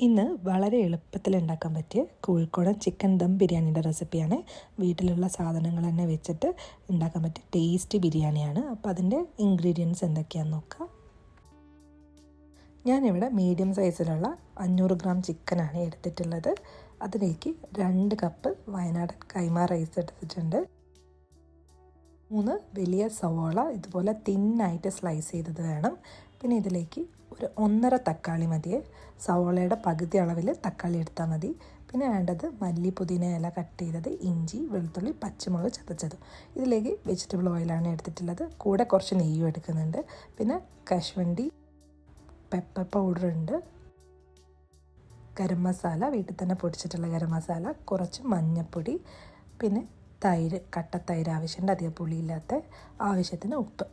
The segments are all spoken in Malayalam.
ഇന്ന് വളരെ എളുപ്പത്തിൽ ഉണ്ടാക്കാൻ പറ്റിയ കോഴിക്കോടൻ ചിക്കൻ ദം ബിരിയാണിയുടെ റെസിപ്പിയാണ് വീട്ടിലുള്ള സാധനങ്ങൾ തന്നെ വെച്ചിട്ട് ഉണ്ടാക്കാൻ പറ്റിയ ടേസ്റ്റി ബിരിയാണിയാണ്. അപ്പോൾ അതിന്റെ ഇൻഗ്രീഡിയൻസ് എന്തൊക്കെയാണെന്ന് നോക്കാം. ഞാനിവിടെ മീഡിയം സൈസിലുള്ള അഞ്ഞൂറ് ഗ്രാം ചിക്കനാണ് എടുത്തിട്ടുള്ളത്. അതിലേക്ക് രണ്ട് കപ്പ് വയനാടൻ കൈമ റൈസ് എടുത്തിട്ടുണ്ട്. മൂന്ന് വലിയ സവോള ഇതുപോലെ തിന്നായിട്ട് സ്ലൈസ് ചെയ്തത് വേണം. പിന്നെ ഇതിലേക്ക് ഒരു ഒന്നര തക്കാളി മതിയെ. സവോളയുടെ പകുതി അളവിൽ തക്കാളി എടുത്താൽ മതി. പിന്നെ വേണ്ടത് മല്ലി പുതിന ഇല കട്ട് ചെയ്തത് ഇഞ്ചി വെളുത്തുള്ളി പച്ചമുളക് ചതച്ചത്. ഇതിലേക്ക് വെജിറ്റബിൾ ഓയിലാണ് എടുത്തിട്ടുള്ളത്. കൂടെ കുറച്ച് നെയ്യും എടുക്കുന്നുണ്ട്. പിന്നെ കശുവണ്ടി പെപ്പർ പൗഡർ ഉണ്ട്. ഗരം മസാല വീട്ടിൽ തന്നെ പൊടിച്ചിട്ടുള്ള ഗരം മസാല കുറച്ച് മഞ്ഞൾപ്പൊടി പിന്നെ തൈര് കട്ട തൈര് ആവശ്യമുണ്ട്. അധികം പുളിയില്ലാത്ത ആവശ്യത്തിന് ഉപ്പ്.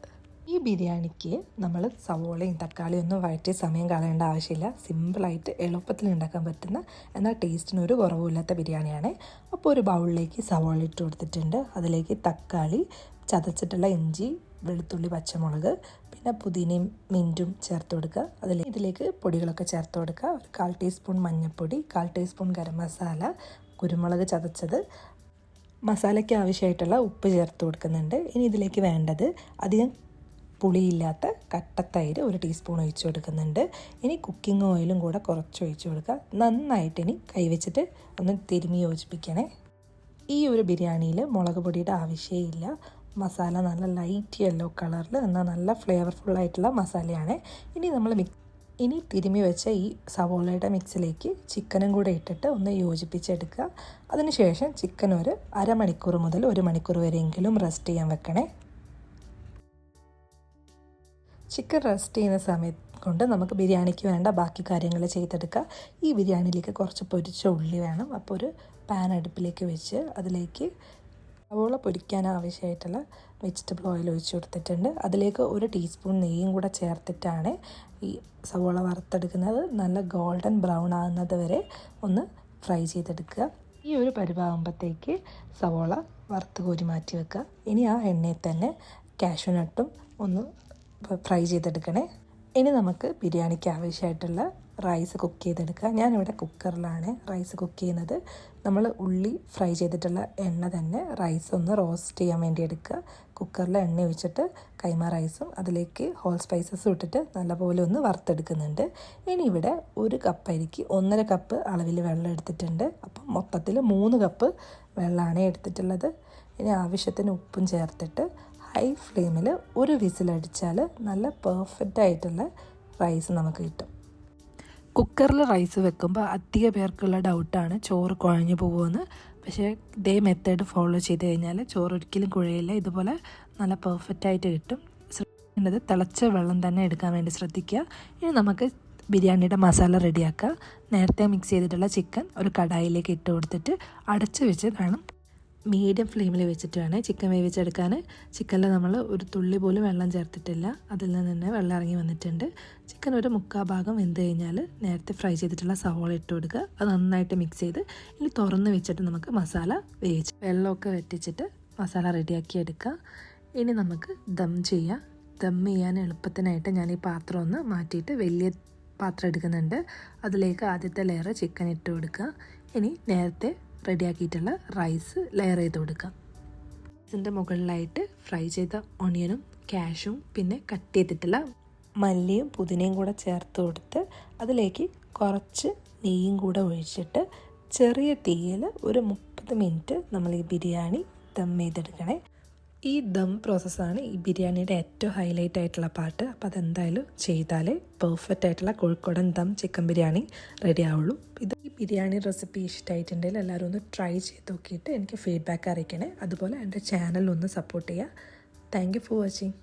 ഈ ബിരിയാണിക്ക് നമ്മൾ സവോളയും തക്കാളിയും ഒന്നും വഴറ്റി സമയം കളയേണ്ട ആവശ്യമില്ല. സിമ്പിളായിട്ട് എളുപ്പത്തിൽ ഉണ്ടാക്കാൻ പറ്റുന്ന എന്നാൽ ടേസ്റ്റിന് ഒരു കുറവുമില്ലാത്ത ബിരിയാണിയാണ്. അപ്പോൾ ഒരു ബൗളിലേക്ക് സവോള ഇട്ട് കൊടുത്തിട്ടുണ്ട്. അതിലേക്ക് തക്കാളി ചതച്ചിട്ടുള്ള ഇഞ്ചി വെളുത്തുള്ളി പച്ചമുളക് പിന്നെ പുതിനയും മിന്റും ചേർത്ത് കൊടുക്കുക. അതിൽ ഇതിലേക്ക് പൊടികളൊക്കെ ചേർത്ത് കൊടുക്കുക. ഒരു കാൽ ടീസ്പൂൺ മഞ്ഞൾപ്പൊടി കാൽ ടീസ്പൂൺ ഗരം മസാല കുരുമുളക് ചതച്ചത് മസാലയ്ക്ക് ആവശ്യമായിട്ടുള്ള ഉപ്പ് ചേർത്ത് കൊടുക്കുന്നുണ്ട്. ഇനി ഇതിലേക്ക് വേണ്ടത് അധികം പുളിയില്ലാത്ത കട്ടത്തൈര് ഒരു ടീസ്പൂൺ ഒഴിച്ചു കൊടുക്കുന്നുണ്ട്. ഇനി കുക്കിംഗ് ഓയിലും കൂടെ കുറച്ച് ഒഴിച്ചു കൊടുക്കുക. നന്നായിട്ട് ഇനി കൈവച്ചിട്ട് ഒന്ന് തിരുമി യോജിപ്പിക്കണേ. ഈ ഒരു ബിരിയാണിയിൽ മുളക് പൊടിയുടെ ആവശ്യമില്ല മസാല നല്ല ലൈറ്റ് യെല്ലോ കളറിൽ എന്നാൽ നല്ല ഫ്ലേവർഫുള്ളായിട്ടുള്ള മസാലയാണ്. ഇനി നമ്മൾ മിക് ഇനി തിരുമി വെച്ച ഈ സവോളയുടെ മിക്സിലേക്ക് ചിക്കനും കൂടെ ഇട്ടിട്ട് ഒന്ന് യോജിപ്പിച്ചെടുക്കുക. അതിനുശേഷം ചിക്കൻ ഒരു അരമണിക്കൂർ മുതൽ ഒരു മണിക്കൂർ വരെയെങ്കിലും റെസ്റ്റ് ചെയ്യാൻ വെക്കണേ. ചിക്കൻ റെസ്റ്റ് ചെയ്യുന്ന സമയത്ത് കൊണ്ട് നമുക്ക് ബിരിയാണിക്ക് വേണ്ട ബാക്കി കാര്യങ്ങൾ ചെയ്തെടുക്കുക ഈ ബിരിയാണിയിലേക്ക് കുറച്ച് പൊരിച്ച ഉള്ളി വേണം. അപ്പോൾ ഒരു പാൻ അടുപ്പിലേക്ക് വെച്ച് അതിലേക്ക് സവോള പൊരിക്കാൻ ആവശ്യമായിട്ടുള്ള വെജിറ്റബിൾ ഓയിൽ ഒഴിച്ച് കൊടുത്തിട്ടുണ്ട്. അതിലേക്ക് ഒരു ടീസ്പൂൺ നെയ്യും കൂടെ ചേർത്തിട്ടാണ് ഈ സവോള വറുത്തെടുക്കുന്നത്. നല്ല ഗോൾഡൻ ബ്രൗൺ ആകുന്നത് വരെ ഒന്ന് ഫ്രൈ ചെയ്തെടുക്കുക. ഈ ഒരു പരിവാകുമ്പോഴത്തേക്ക് സവോള വറുത്ത് കോരി മാറ്റി വെക്കുക. ഇനി ആ എണ്ണയിൽ തന്നെ കാഷ്യൂനട്ടും ഒന്ന് ഫ്രൈ ചെയ്തെടുക്കണേ. ഇനി നമുക്ക് ബിരിയാണിക്ക് ആവശ്യമായിട്ടുള്ള റൈസ് കുക്ക് ചെയ്തെടുക്കുക. ഞാനിവിടെ കുക്കറിലാണ് റൈസ് കുക്ക് ചെയ്യുന്നത്. നമ്മൾ ഉള്ളി ഫ്രൈ ചെയ്തിട്ടുള്ള എണ്ണ തന്നെ റൈസ് ഒന്ന് റോസ്റ്റ് ചെയ്യാൻ വേണ്ടി എടുക്കുക. കുക്കറിൽ എണ്ണ ഒഴിച്ചിട്ട് കൈമ റൈസും അതിലേക്ക് ഹോൾ സ്പൈസസും ഇട്ടിട്ട് നല്ലപോലെ ഒന്ന് വറുത്തെടുക്കുന്നുണ്ട്. ഇനി ഇവിടെ ഒരു കപ്പ് അരിക്ക് ഒന്നര കപ്പ് അളവിൽ വെള്ളം എടുത്തിട്ടുണ്ട്. അപ്പം മൊത്തത്തിൽ മൂന്ന് കപ്പ് വെള്ളമാണ് എടുത്തിട്ടുള്ളത്. ഇനി ആവശ്യത്തിന് ഉപ്പും ചേർത്തിട്ട് ഹൈ ഫ്ലെയിമിൽ ഒരു വിസിലടിച്ചാൽ നല്ല പെർഫെക്റ്റ് ആയിട്ടുള്ള റൈസ് നമുക്ക് കിട്ടും. കുക്കറിൽ റൈസ് വെക്കുമ്പോൾ അധിക പേർക്കുള്ള ഡൗട്ടാണ് ചോറ് കുഴഞ്ഞു പോകുമെന്ന്. പക്ഷേ ഇതേ മെത്തേഡ് ഫോളോ ചെയ്ത് കഴിഞ്ഞാൽ ചോറ് ഒരിക്കലും കുഴയില്ല. ഇതുപോലെ നല്ല പെർഫെക്റ്റ് ആയിട്ട് കിട്ടും. ശ്രദ്ധിക്കേണ്ടത് തിളച്ച വെള്ളം തന്നെ എടുക്കാൻ വേണ്ടി ശ്രദ്ധിക്കുക. ഇനി നമുക്ക് ബിരിയാണിയുടെ മസാല റെഡിയാക്കുക നേരത്തെ മിക്സ് ചെയ്തിട്ടുള്ള ചിക്കൻ ഒരു കടായിലേക്ക് ഇട്ട് കൊടുത്തിട്ട് അടച്ചു വെച്ച് വേണം മീഡിയം ഫ്ലെയിമിൽ വെച്ചിട്ട് വേണം ചിക്കൻ വേവിച്ചെടുക്കാൻ. ചിക്കനിൽ നമ്മൾ ഒരു തുള്ളി പോലും വെള്ളം ചേർത്തിട്ടില്ല. അതിൽ നിന്ന് തന്നെ വെള്ളം ഇറങ്ങി വന്നിട്ടുണ്ട്. ചിക്കൻ ഒരു മുക്കാ ഭാഗം വെന്ത് കഴിഞ്ഞാൽ നേരത്തെ ഫ്രൈ ചെയ്തിട്ടുള്ള സവോള ഇട്ട് കൊടുക്കുക. അത് നന്നായിട്ട് മിക്സ് ചെയ്ത് ഇനി തുറന്ന് വെച്ചിട്ട് നമുക്ക് മസാല വേവിച്ച് വെള്ളമൊക്കെ വെട്ടിച്ചിട്ട് മസാല റെഡിയാക്കി എടുക്കുക. ഇനി നമുക്ക് ദം ചെയ്യാം. ദം ചെയ്യാൻ എളുപ്പത്തിനായിട്ട് ഞാൻ ഈ പാത്രം ഒന്ന് മാറ്റിയിട്ട് വലിയ പാത്രം എടുക്കുന്നുണ്ട്. അതിലേക്ക് ആദ്യത്തെ ലെയർ ചിക്കൻ ഇട്ട് കൊടുക്കുക. ഇനി നേരത്തെ റെഡിയാക്കിയിട്ടുള്ള റൈസ് ലെയർ ചെയ്ത് കൊടുക്കാം റൈസിന്റെ മുകളിലായിട്ട് ഫ്രൈ ചെയ്ത ഒണിയനും ക്യാഷും പിന്നെ കട്ട് ചെയ്തിട്ടുള്ള മല്ലിയും പുതിനയും കൂടെ ചേർത്ത് കൊടുത്ത് അതിലേക്ക് കുറച്ച് നെയ്യും കൂടെ ഒഴിച്ചിട്ട് ചെറിയ തീയിൽ ഒരു മുപ്പത് മിനിറ്റ് നമ്മൾ ഈ ബിരിയാണി ദം ചെയ്തെടുക്കണേ. ഈ ദം പ്രോസസ്സാണ് ഈ ബിരിയാണിയുടെ ഏറ്റവും ഹൈലൈറ്റ് ആയിട്ടുള്ള പാട്ട്. അപ്പോൾ അതെന്തായാലും ചെയ്താലേ പെർഫെക്റ്റ് ആയിട്ടുള്ള കോഴിക്കോടൻ ദം ചിക്കൻ ബിരിയാണി റെഡി ആവുള്ളൂ. ഇത് ഈ ബിരിയാണി റെസിപ്പി ഇഷ്ടമായിട്ടുണ്ടെങ്കിൽ എല്ലാവരും ഒന്ന് ട്രൈ ചെയ്ത് നോക്കിയിട്ട് എനിക്ക് ഫീഡ്ബാക്ക് അറിയിക്കണേ. അതുപോലെ എന്റെ ചാനൽ ഒന്ന് സപ്പോർട്ട് ചെയ്യുക. Thank for watching